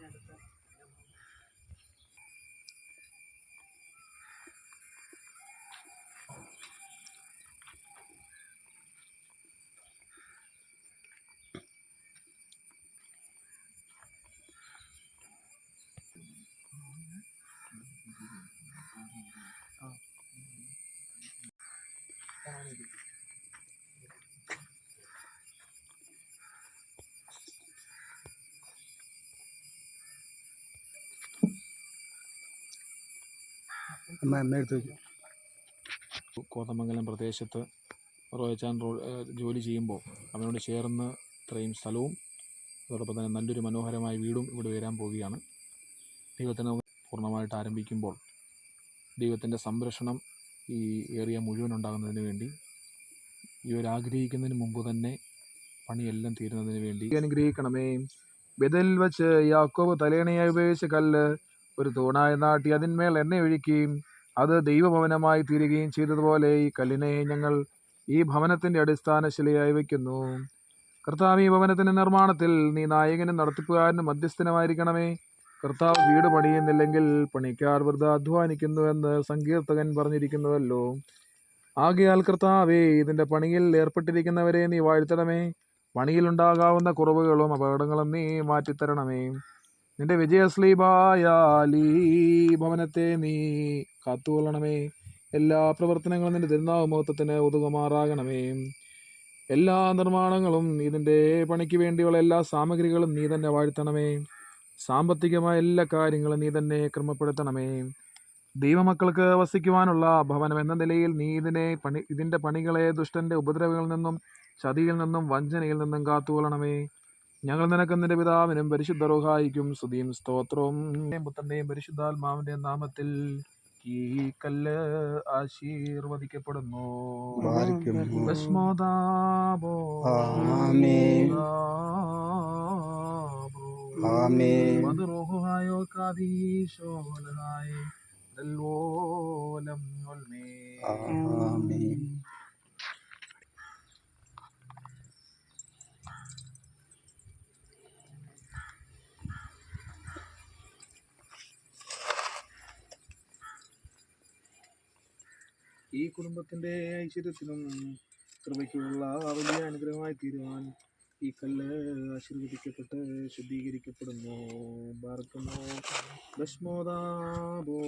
അമ്മ അമ്മ എടുത്ത് വയ്ക്കും കോതമംഗലം പ്രദേശത്ത് റോയച്ചാൻ റോ ജോലി ചെയ്യുമ്പോൾ അവനോട് ചേർന്ന് ഇത്രയും സ്ഥലവും അതോടൊപ്പം തന്നെ നല്ലൊരു മനോഹരമായ വീടും ഇവിടെ വരാൻ പോവുകയാണ്. ദൈവത്തിന് പൂർണമായിട്ട് ആരംഭിക്കുമ്പോൾ ദൈവത്തിന്റെ സംരക്ഷണം ഈ ഏറിയ മുഴുവൻ ഉണ്ടാകുന്നതിന് വേണ്ടി ഇവരാഗ്രഹിക്കുന്നതിന് മുമ്പ് തന്നെ പണിയെല്ലാം തീരുന്നതിന് വേണ്ടി. അനുഗ്രഹിക്കണമേ. ബദൽ വച്ച് യാക്കോബ് തലേണയായി ഉപയോഗിച്ച കല്ല് ഒരു തൂണായി നാട്ടി അതിന്മേൽ എണ്ണ ഒഴിക്കുകയും അത് ദൈവഭവനമായി തീരുകയും ചെയ്തതുപോലെ ഈ കല്ലിനെ ഞങ്ങൾ ഈ ഭവനത്തിന്റെ അടിസ്ഥാന ശിലയായി വയ്ക്കുന്നു. കർത്താവ് ഈ ഭവനത്തിന്റെ നിർമ്മാണത്തിൽ നീ നായകനും നടത്തിപ്പുകാരനും മധ്യസ്ഥനുമായിരിക്കണമേ. കർത്താവ് വീട് പണിയുന്നില്ലെങ്കിൽ പണിക്കാർ വെറുതെ അധ്വാനിക്കുന്നു എന്ന് സങ്കീർത്തകൻ പറഞ്ഞിരിക്കുന്നുവല്ലോ. ആകയാൽ കർത്താവേ ഇതിന്റെ പണിയിൽ ഏർപ്പെട്ടിരിക്കുന്നവരെ നീ വാഴ്ത്തണമേ. പണിയിലുണ്ടാകാവുന്ന കുറവുകളും അപകടങ്ങളും നീ മാറ്റിത്തരണമേ. നിന്റെ വിജയശ്ലീപായാലീ ഭവനത്തെ നീ കാത്തുകൊള്ളണമേ. എല്ലാ പ്രവർത്തനങ്ങളും നിന്റെ തിരുനാമോത്തത്തിന് ഒതുകുമാറാകണമേ എല്ലാ നിർമ്മാണങ്ങളും ഇതിന്റെ പണിക്ക് വേണ്ടിയുള്ള എല്ലാ സാമഗ്രികളും നീ തന്നെ വാഴ്ത്തണമേ. സാമ്പത്തികമായ എല്ലാ കാര്യങ്ങളും നീ തന്നെ ക്രമപ്പെടുത്തണമേ. ദൈവമക്കൾക്ക് വസിക്കുവാനുള്ള ഭവനം എന്ന നിലയിൽ നീ ഇതിനെ പണി ഇതിന്റെ പണികളെ ദുഷ്ടന്റെ ഉപദ്രവങ്ങളിൽ നിന്നും ചതിയിൽ നിന്നും വഞ്ചനയിൽ നിന്നും കാത്തുകൊള്ളണമേ. ഞങ്ങൾ നിനക്ക് നിന്റെ പിതാവിനും പരിശുദ്ധ റോഹായിക്കും സ്തുതിയും സ്തോത്രവും. പുത്രന്റെയും പരിശുദ്ധാത്മാവിന്റെ നാമത്തിൽ ഈ കല്ല് ആശീർവദിക്കപ്പെടുന്നു ആമേൻ. മധുരോഹായോ ദൽവോലം കുടുംബത്തിന്റെ ഐശ്വര്യത്തിനും കൃപയ്ക്കുള്ള വലിയ അനുഗ്രഹമായി തീരുവാൻ ഈ കല്ല് ആശീർവദിക്കപ്പെട്ട് ശുദ്ധീകരിക്കപ്പെടുന്നു. ബാർക്കുമോ ഭസ്മോദാബോ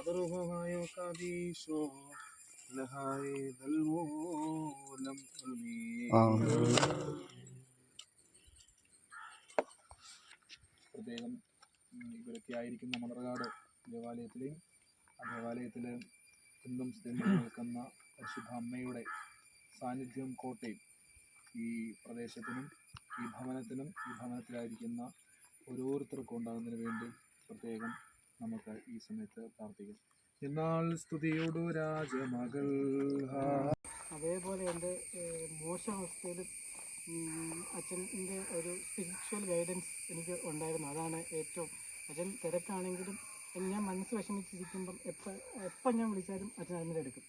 അതറുഹായോ കാദീശോ ലഹായ ഉൽമീ. ആമേൻ. പ്രത്യേകം ഇവരൊക്കെ ആയിരിക്കുന്ന മണർകാട് ദേവാലയത്തിലെയും ആ ദേവാലയത്തിൽ എന്നും സ്ഥിരം നിൽക്കുന്ന പരിശുദ്ധ അമ്മയുടെ സാന്നിധ്യം കോട്ടയും ഈ പ്രദേശത്തിനും ഈ ഭവനത്തിനും ഈ ഭവനത്തിലായിരിക്കുന്ന ഓരോരുത്തർക്കും ഉണ്ടാകുന്നതിന് വേണ്ടി പ്രത്യേകം നമുക്ക് ഈ സമയത്ത് പ്രാർത്ഥിക്കാം. എന്നാൽ സ്തുതിയോടു രാജമകൾ അതേപോലെ എന്റെ മോശാവസ്ഥയിലും അച്ഛന്റെ ഒരു സ്പിരിച്വൽ ഗൈഡൻസ് എനിക്ക് ഉണ്ടായിരുന്നു. അതാണ് ഏറ്റവും അച്ഛൻ തിരക്കാണെങ്കിലും ഞാൻ മനസ്സ് വിഷമിച്ചിരിക്കുമ്പം എപ്പോൾ എപ്പം ഞാൻ വിളിച്ചാലും അച്ഛൻ അതിന്റെ എടുക്കും.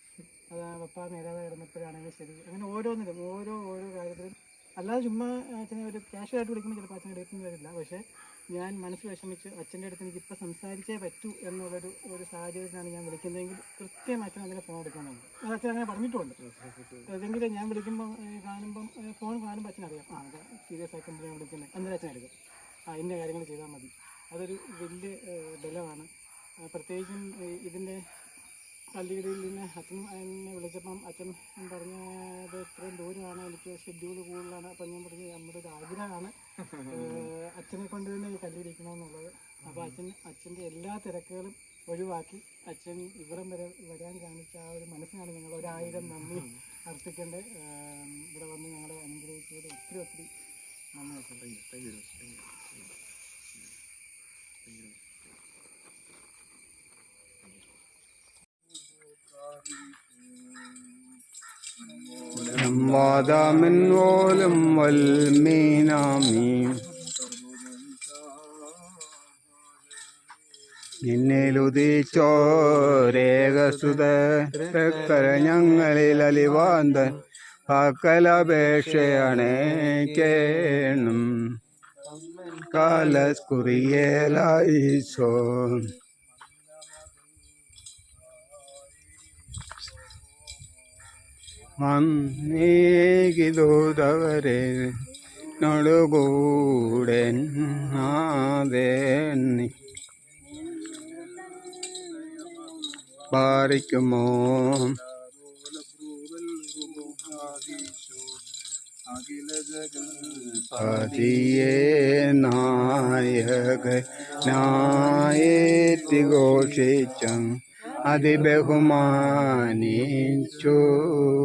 അത് പപ്പ മേലാതെ കിടന്നപ്പോഴാണെങ്കിലും ശരി. അങ്ങനെ ഓരോന്നിലും ഓരോ ഓരോ കാര്യത്തിലും അല്ലാതെ ചുമ്മാ അച്ഛനെ ഒരു ക്യാഷ്വലായിട്ട് വിളിക്കുമ്പോൾ ചിലപ്പോൾ അച്ഛൻ എടുക്കുന്നു വരില്ല. പക്ഷേ ഞാൻ മനസ്സ് വിഷമിച്ച് അച്ഛന്റെ അടുത്ത് എനിക്ക് ഇപ്പോൾ സംസാരിച്ചേ പറ്റൂ എന്നുള്ളൊരു ഒരു സാഹചര്യത്തിലാണ് ഞാൻ വിളിക്കുന്നതെങ്കിൽ കൃത്യം അച്ഛൻ അതിനെ ഫോൺ എടുക്കാനുണ്ട് അച്ഛൻ അങ്ങനെ പറഞ്ഞിട്ടുണ്ട്. അതെങ്കിൽ ഞാൻ വിളിക്കുമ്പോൾ കാണുമ്പം ഫോൺ കാണുമ്പോൾ അച്ഛൻ അറിയാം ആ അതെ സീരിയസ് ആക്കുമ്പോൾ ഞാൻ വിളിക്കുന്നത് അന്നേരം അച്ഛൻ എടുക്കും. ആ ഇന്ന കാര്യങ്ങൾ ചെയ്താൽ മതി. അതൊരു വലിയ ബലമാണ്. പ്രത്യേകിച്ചും ഇതിന്റെ പള്ളികളിൽ നിന്ന് അച്ഛൻ എന്നെ വിളിച്ചപ്പം അച്ഛൻ പറഞ്ഞത് ഇത്രയും ദൂരമാണ് എനിക്ക് ഷെഡ്യൂൾ കൂടുതലാണ്. അപ്പം ഞാൻ പറഞ്ഞു നമ്മുടെ ഒരു ആഗ്രഹമാണ്. അച്ഛനെ കൊണ്ട് തന്നെ കല്ലിരിക്കണമെന്നുള്ളത് അപ്പോൾ അച്ഛൻ അച്ഛന്റെ എല്ലാ തിരക്കുകളും ഒഴിവാക്കി അച്ഛൻ ഇവിടം വരെ വരാൻ കാണിച്ച ആ ഒരു മനസ്സിനാണ് ഞങ്ങൾ ഒരായിരം നന്ദി അർപ്പിക്കേണ്ടത്. ഇവിടെ വന്ന് ഞങ്ങളെ അനുഗ്രഹിച്ചത് ഒത്തിരി ഒത്തിരി നന്ദി. വാദാമിൻ പോലും വൽമീനാമീൻ നിന്നിലുദിച്ചോരേകസുതക്കര ഞങ്ങളിൽ അലിവാന്തൻ. പക്കലപേക്ഷയണേക്കേണം കാലസ്കുറിയേലായിസോ മന്നീകിതോതവരെ നടുകൂടെ നാദേന്നി പാറിക്കുമോ? പതിയേ നായക നായേറ്റി ഘോഷിച്ചം അതിബഹുമാനിച്ചു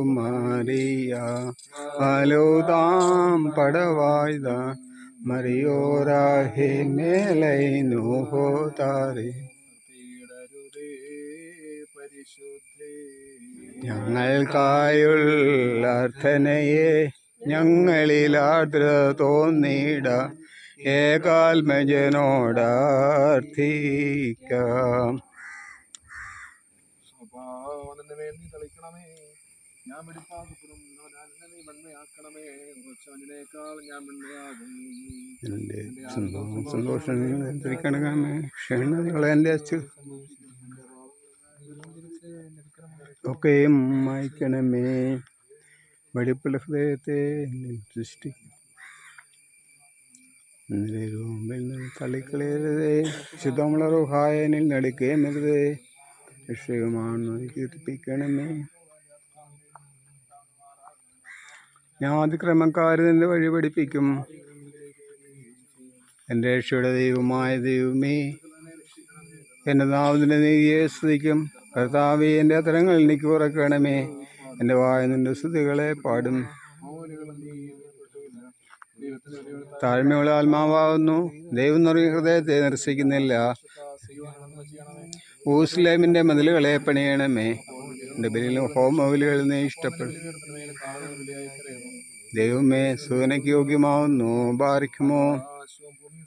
മറിയ. പലുതാം പടവായ്ത മറിയോരാഹി മേലൈനു ഹോതാരെ ഞങ്ങൾക്കായുള്ള അർത്ഥനയെ ഞങ്ങളിലാർദ്ര തോന്നിട. ഏകാത്മജനോടാർത്ഥിക്കാം. ഞാൻ വെടിപ്പാക്കപ്പെടും ഞാൻ നീ വെണ്മയാക്കണമേ ഉറച്ചവനേക്കാൾ ഞാൻ വെണ്മയാകും എന്റെ സന്തോഷം സന്തോഷം എന്തിരിക്കണമേ ക്ഷണങ്ങളെ എന്റെ അച്ചു ഒക്കെയും മായ്ക്കണമേ. വെടിപ്പുള്ള ഹൃദയത്തെ സൃഷ്ടി സൃഷ്ടിക്കും. തള്ളിക്കളയരുതേ. ശുദ്ധമുള്ള റുഹായനിൽ നടുക്കേമരുതേ രക്ഷകമാണെന്ന് കീർത്തിപ്പിക്കണമേ. ഞാൻ അതിക്രമക്കാരിൽ വഴി പഠിപ്പിക്കും. എന്റെ രക്ഷയുടെ ദൈവമായ ദൈവമേ എന്റെ നാവിന്റെ നീതിയെ സ്തുതിക്കും. കർത്താവെ എന്റെ അത്തരങ്ങൾ എനിക്ക് ഉറക്കണമേ. എന്റെ വായ നിന്റെ സ്തുതികളെ പാടും. താഴ്മയുള്ള ആത്മാവാകുന്നു. ദൈവം നിറഞ്ഞ ഹൃദയത്തെ നിരസിക്കുന്നില്ല. ഊസ്ലേമിന്റെ മതിലുകളെ പണിയണമേ. എന്റെ ബലിയിലും ഹോമബലികളിൽ നീ ഇഷ്ടപ്പെടും. ദൈവമേ സൂനയ്ക്ക് യോഗ്യമാവുന്നു. ബാധിക്കുമോ? ഭൂമിയും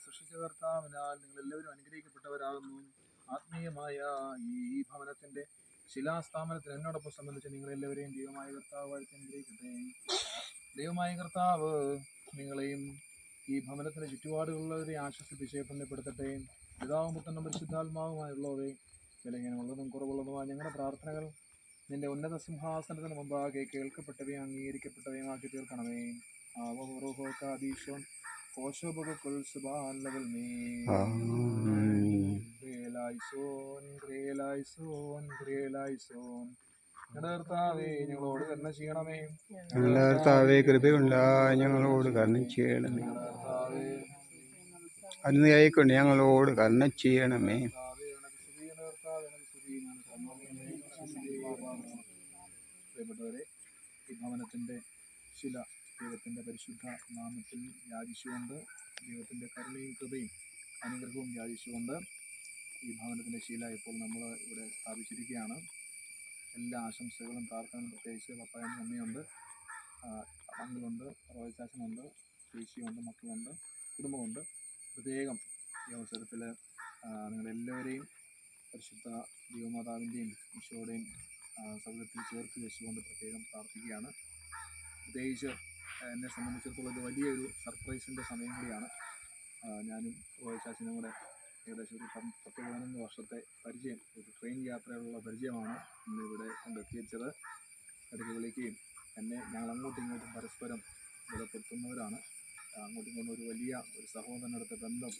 നിങ്ങൾ എല്ലാവരും അനുഗ്രഹിക്കപ്പെട്ടവരാകുന്നു ആത്മീയമായ ഈ ഭവനത്തിന്റെ ശിലാസ്ഥാപനത്തിൽ എന്നോടൊപ്പം സംബന്ധിച്ച് നിങ്ങൾ എല്ലാവരെയും ദൈവമായ കർത്താവ് അനുഗ്രഹിക്കട്ടെ ദൈവമായ കർത്താവ് നിങ്ങളെയും ഈ ഭവനത്തിന്റെ ചുറ്റുപാടുകളുള്ളവരെ ആശ്വസിപ്പിച്ച് പുണ്യപ്പെടുത്തട്ടെ പിതാവും പുത്രനും പരിശുദ്ധാത്മാവുമായുള്ളവരെ ബലഹീനമുള്ളതും കുറവുള്ളതുമായ ഞങ്ങളുടെ പ്രാർത്ഥനകൾ നിന്റെ ഉന്നത സിംഹാസനത്തിന് മുമ്പാകെ കേൾക്കപ്പെട്ടവയും അംഗീകരിക്കപ്പെട്ടവയും ആക്കി തീർക്കണമേ. ആവോഹോക്കാദീശോൻ കോശോപകുൽ സുബാലവൽ മേ ആമീൻ. ഗ്രേലായിസോൻ ഗ്രേലായിസോൻ. ഗ്രേലായിസോൻ ഞങ്ങളുടെ കരുണ ചെയ്യണമേ. കർത്താവെ കൃപയുണ്ടായി ഞങ്ങളോട് കരുണ ചെയ്യണമേ. അനുയായിക്കൊണ്ട് ഞങ്ങളോട് കരുണ ചെയ്യണമേ. പ്രിയപ്പെട്ടവരെ ഈ ഭവനത്തിന്റെ ശില ദൈവത്തിന്റെ പരിശുദ്ധ നാമത്തിൽ യാചിച്ചുകൊണ്ട് ദൈവത്തിന്റെ കരുണയും കൃപയും അനുഗ്രഹവും യാചിച്ചുകൊണ്ട് ഈ ഭവനത്തിന്റെ ശീല ഇപ്പോൾ നമ്മൾ ഇവിടെ സ്ഥാപിച്ചിരിക്കുകയാണ്. എല്ലാ ആശംസകളും പ്രാർത്ഥനകളും പ്രത്യേകിച്ച് പപ്പായും അമ്മയുണ്ട് അങ്കിളുണ്ട് റോയച്ചാച്ചനുണ്ട് ചേച്ചിയുണ്ട് മക്കളുണ്ട് കുടുംബമുണ്ട്. പ്രത്യേകം ഈ അവസരത്തിൽ നിങ്ങളെല്ലാവരെയും പരിശുദ്ധ ദൈവമാതാവിന്റെയും ഈശോയുടെയും സൗകര്യത്തിൽ ചേർത്ത് വെച്ചുകൊണ്ട് പ്രത്യേകം പ്രാർത്ഥിക്കുകയാണ്. പ്രത്യേകിച്ച് എന്നെ സംബന്ധിച്ചിടത്തോളം ഇത് വലിയൊരു സർപ്രൈസിന്റെ സമയം കൂടിയാണ്. ഞാനും റോയച്ചാച്ചനും കൂടെ ഏകദേശം ഒരു പത്ത് പതിനൊന്ന് വർഷത്തെ പരിചയം ഒരു ട്രെയിൻ യാത്രയിലുള്ള പരിചയമാണ് ഇന്ന് ഇവിടെ കൊണ്ടെത്തിച്ചത് ഇടയ്ക്ക് വിളിക്കുകയും എന്നെ ഞങ്ങൾ അങ്ങോട്ടും ഇങ്ങോട്ടും പരസ്പരം ബലപ്പെടുത്തുന്നവരാണ്. അങ്ങോട്ടും ഇങ്ങോട്ടും ഒരു വലിയ ഒരു സഹോദരനടുത്ത ബന്ധം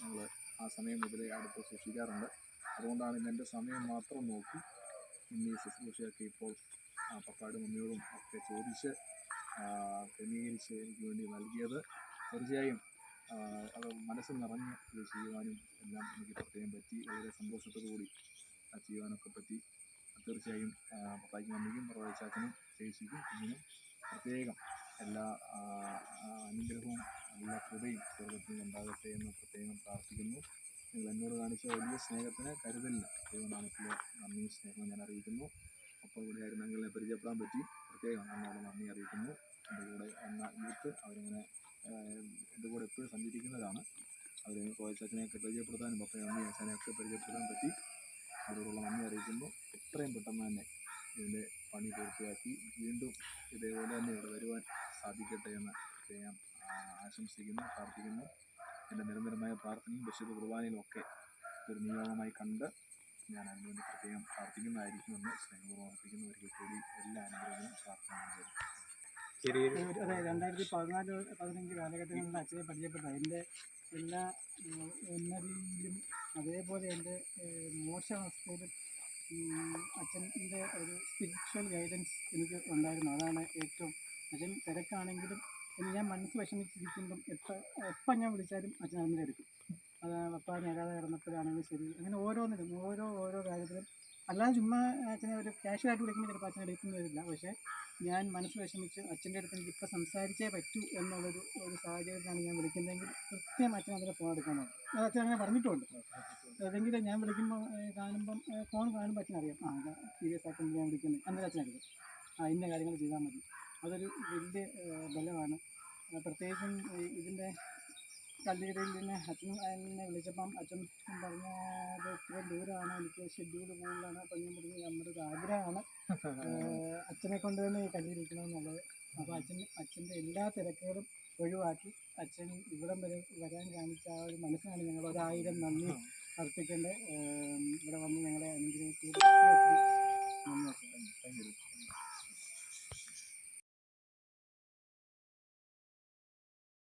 ഞങ്ങൾ ആ സമയം മുതലേ അടുത്ത് സൂക്ഷിക്കാറുണ്ട്. അതുകൊണ്ടാണ് ഇന്ന് എന്റെ സമയം മാത്രം നോക്കി ഇന്ന് ഈ ശുശ്രൂഷയൊക്കെ ഇപ്പോൾ ആ, പപ്പായുടെ മമ്മിയോടും ഒക്കെ ചോദിച്ച് ക്രമീകരിച്ച് എനിക്ക് വേണ്ടി നൽകിയത്. തീർച്ചയായും അത് മനസ്സ് നിറഞ്ഞ് ഇത് ചെയ്യുവാനും എല്ലാം എനിക്ക് പ്രത്യേകം പറ്റി വളരെ സന്തോഷത്തോടു കൂടി ആ ചെയ്യുവാനൊക്കെ പറ്റി. തീർച്ചയായും പപ്പായ്ക്കും മമ്മിക്കും പ്രവേശാച്ചനും ചേച്ചിക്കും കുഞ്ഞിനും പ്രത്യേകം എല്ലാ അനുഗ്രഹവും എല്ലാ കൃപയും സ്വർഗത്തിൽ ഉണ്ടാകട്ടെ എന്ന് പ്രത്യേകം പ്രാർത്ഥിക്കുന്നു. നിങ്ങൾ എന്നോട് കാണിച്ച വലിയ സ്നേഹത്തിന് കരുതലിന് ദൈവനാമത്തിലെ നന്ദിയും സ്നേഹവും ഞാൻ അറിയിക്കുന്നു. അപ്പോൾ ഇവിടെ ആയിരുന്നു അങ്കിളിനെ പരിചയപ്പെടാൻ പറ്റി. പ്രത്യേകം നന്നായിട്ട് നന്ദി അറിയിക്കുന്നു. എന്റെ കൂടെ വന്ന യൂത്ത് അവരിങ്ങനെ എന്റെ കൂടെ എപ്പോഴും സഞ്ചരിക്കുന്നവരാണ് അവർ കോയച്ചാച്ചനെയൊക്കെ പരിചയപ്പെടുത്താനും പപ്പയും അച്ഛനെ അച്ഛനെയൊക്കെ പരിചയപ്പെടുത്താൻ പറ്റി. അവരോടുള്ള നന്ദി അറിയിക്കുന്നു. എത്രയും പെട്ടെന്ന് തന്നെ ഇതിന്റെ പണി പൂർത്തിയാക്കി വീണ്ടും ഇതേപോലെ തന്നെ ഇവിടെ വരുവാൻ സാധിക്കട്ടെ എന്ന് ഞാൻ ആശംസിക്കുന്നു പ്രാർത്ഥിക്കുന്നു. എന്റെ നിരന്തരമായ പ്രാർത്ഥനയും വിശുദ്ധ കുർബാനയിലും ഒക്കെ ഒരു നിയോഗമായി കണ്ട് ഞാൻ അതിനുവേണ്ടി പ്രത്യേകം പ്രാർത്ഥിക്കുന്നതായിരിക്കുമെന്ന് സ്നേഹപൂർവം ഓർപ്പിക്കുന്നു ഒരിക്കൽ കൂടി എല്ലാ അനുഗ്രഹങ്ങളും പ്രാർത്ഥന ഒരു- അതെ രണ്ടായിരത്തി പതിനാല് പതിനഞ്ച് കാലഘട്ടങ്ങളിൽ അച്ഛനെ പരിചയപ്പെട്ട എന്റെ എല്ലാ ഉന്നതിയിലും അതേപോലെ എന്റെ മോശാവസ്ഥയിലും അച്ഛന്റെ ഒരു സ്പിരിച്വൽ ഗൈഡൻസ് എനിക്ക് ഉണ്ടായിരുന്നു. അതാണ് ഏറ്റവും അച്ഛൻ തിരക്കാണെങ്കിലും ഇനി ഞാൻ മനസ്സ് വിഷമിച്ചിരിക്കുമ്പം എപ്പോൾ എപ്പം ഞാൻ വിളിച്ചാലും അച്ഛൻ അതിന്റെ എടുക്കും. അത് പപ്പാ നേരാതെ കിടന്നപ്പോഴാണെങ്കിലും ശരി. അങ്ങനെ ഓരോന്നിലും ഓരോ ഓരോ കാര്യത്തിലും. അല്ലാതെ ചുമ്മാ അച്ഛനെ ഒരു ക്യാഷ്വലായിട്ട് വിളിക്കുമ്പോൾ ചിലപ്പോൾ അച്ഛൻ എടുക്കുന്നു വരില്ല. പക്ഷേ ഞാൻ മനസ്സ് വിഷമിച്ച് അച്ഛന്റെ അടുത്ത് എനിക്ക് ഇപ്പം സംസാരിച്ചേ പറ്റൂ എന്നുള്ളൊരു ഒരു സാഹചര്യത്തിലാണ് ഞാൻ വിളിക്കുന്നതെങ്കിൽ കൃത്യം അച്ഛൻ അതിനെ ഫോൺ എടുക്കാൻ അത് അച്ഛൻ അങ്ങനെ പറഞ്ഞിട്ടുണ്ട്. അതെങ്കിലും ഞാൻ വിളിക്കുമ്പോൾ കാണുമ്പം ഫോൺ കാണുമ്പോൾ അച്ഛൻ അറിയാം. ആ സീരിയസ് ആയിട്ട് ഞാൻ വിളിക്കുന്നത് അന്നേരം എടുക്കും. ആ ഇന്ന കാര്യങ്ങൾ ചെയ്താൽ മതി. അതൊരു വലിയ ബലമാണ്. പ്രത്യേകിച്ചും ഇതിന്റെ കല്ലുകടയിൽ നിന്ന് അച്ഛൻ എന്നെ വിളിച്ചപ്പം അച്ഛൻ പറഞ്ഞത് ഇത്രയും ദൂരമാണ് എനിക്ക് ഷെഡ്യൂൾ കൂടുതലാണ് അപ്പം ഞാൻ പറഞ്ഞു നമ്മുടെ ഒരു ആഗ്രഹമാണ്. അച്ഛനെ കൊണ്ട് തന്നെ ഈ കല്ലിരിക്കണമെന്നുള്ളത് അപ്പോൾ അച്ഛൻ അച്ഛന്റെ എല്ലാ തിരക്കുകളും ഒഴിവാക്കി അച്ഛൻ ഇവിടം വരെ വരാൻ കാണിച്ച ആ ഒരു മനസ്സിനാണ് ഞങ്ങൾ ഒരായിരം നന്ദി അർപ്പിക്കേണ്ടത്. ഇവിടെ വന്ന് ഞങ്ങളെ അനുഗ്രഹിച്ചു നന്ദി. Thank you.